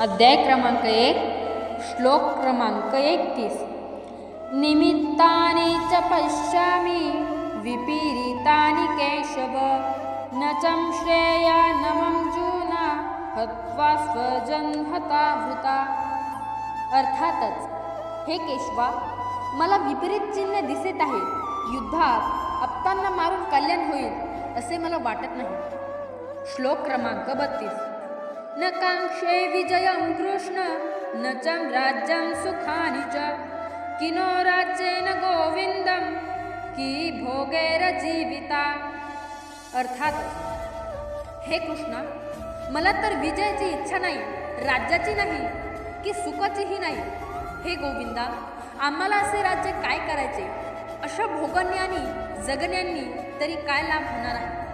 अध्याय क्रमांक एक श्लोक क्रमांक एकतीस. निमित्तानि च पश्यामि विपरीतानि केशव. न चं न जूना हत्वा स्वजन्हता भूता अर्थातच हे केशवा मला विपरीत चिन्ह दिसत आहे. युद्धात आप्तांना मारून कल्याण होईल असे मला वाटत नाही. श्लोक क्रमांक बत्तीस. न काङ्क्षे विजयं कृष्ण न च राज्यं सुखानि च। किनो राज्येन गोविंदम की भोगेर जीविता। अर्थात हे कृष्ण मला तर विजयाची इच्छा नाही राज्याची नाही की सुखाचीही नाही। हे गोविंदा आम्हाला असे राज्य काय करायचे? अशा भोगण्यानी जगण्यांनी तरी काय लाभ होणार आहे?